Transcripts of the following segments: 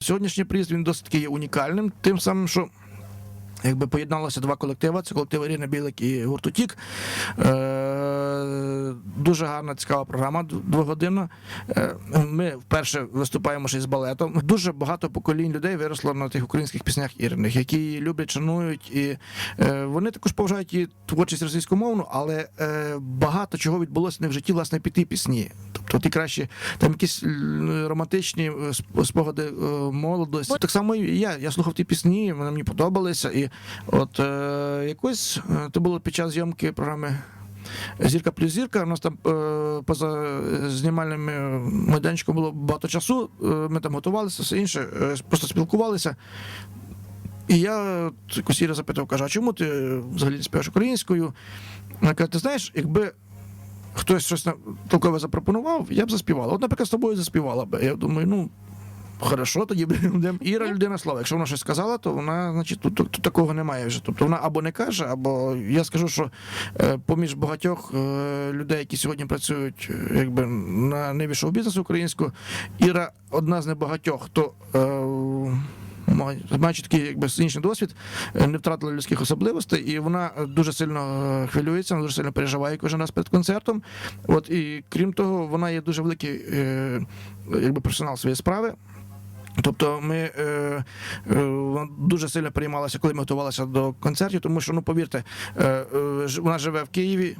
Сьогоднішній приїзд він досить є унікальним, тим самим, що. Якби поєдналося два колективи, це колектив Ірина Білик і гурт «Утік». Е, дуже гарна, цікава програма, двогодинна. Е, ми вперше виступаємо ще з балетом. Дуже багато поколінь людей виросло на тих українських піснях Іриних, які її люблять, шанують. І е, вони також поважають її творчість російськомовну, але е, багато чого відбулося не в житті, власне, під ті пісні. Тобто ті кращі, там якісь романтичні е, спогади е, молодості. Так само і я. Я слухав ті пісні, вони мені подобалися. І от е, якось е, це було під час зйомки програми. Зірка плюс зірка. У нас там е, поза знімальним е, майданчиком було багато часу. Е, ми там готувалися, все інше, е, просто спілкувалися. І я от якось Іра запитав, каже, а чому ти взагалі не співаєш українською? Вона каже, ти знаєш, якби хтось щось толкове запропонував, я б заспівала. От, наприклад, з тобою заспівала б. Я думаю, ну. Хорошо, тоді будемо. Іра людина слова. Якщо вона щось сказала, то вона, значить, тут, тут, тут такого немає вже. Тобто вона або не каже, або я скажу, що е, поміж багатьох е, людей, які сьогодні працюють е, якби на ниві шоу-бізнесу українського, Іра одна з небагатьох, хто. Е, Маючи такий якби інший досвід, е, не втратила людських особливостей, і вона е, дуже сильно е, хвилюється, вона дуже сильно переживає кожен раз перед концертом. От і крім того, вона є дуже великий якби професіонал своєї справи. Тобто ми е, е, дуже сильно переймалася, коли ми готувалися до концертів, тому що, ну повірте, е, е, вона живе в Києві.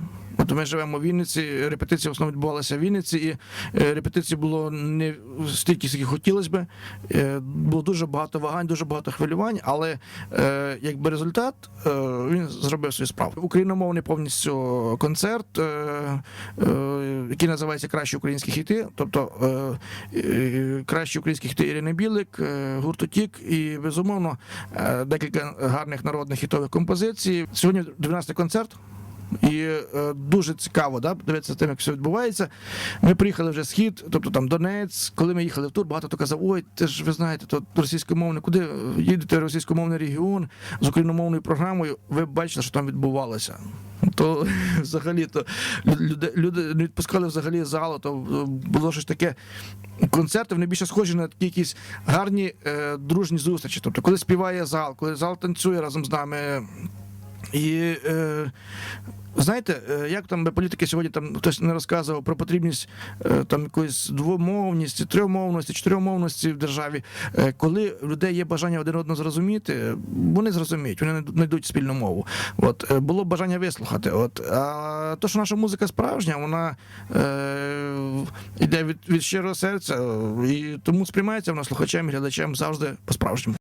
Ми живемо в Вінниці, репетиції в основному відбувалися в Вінниці, і е, репетицій було не стільки, скільки хотілося би. Е, було дуже багато вагань, дуже багато хвилювань, але е, якби результат він зробив свою справу. Україномовний повністю концерт, який називається Кращі українські хіти, тобто кращі українські хіти Ірини Білик, е, гурт «Утік» і безумовно декілька гарних народних хітових композицій. Сьогодні 12-й концерт. І е, дуже цікаво да, дивитися тим, як все відбувається. Ми приїхали вже схід, тобто там Донець. Коли ми їхали в тур, багато хто казав, ой, ти ж ви знаєте, то російськомовне, куди їдете російськомовний регіон з україномовною програмою, ви бачите, що там відбувалося. То взагалі то люди, люди не відпускали взагалі залу, то було щось таке. Концерти вони більше схожі на такі якісь гарні е, дружні зустрічі. Тобто, коли співає зал, коли зал танцює разом з нами. І е, знаєте, е, як там політики сьогодні там хтось не розказував про потрібність е, там якоїсь двомовності, трьохмовності, чотиримовності в державі. Е, коли в людей є бажання один одного зрозуміти, вони зрозуміють, вони знайдуть спільну мову. От було бажання вислухати. От а то, що наша музика справжня, вона е, йде від, від щирого серця, і тому сприймається вона слухачем і глядачем завжди по-справжньому.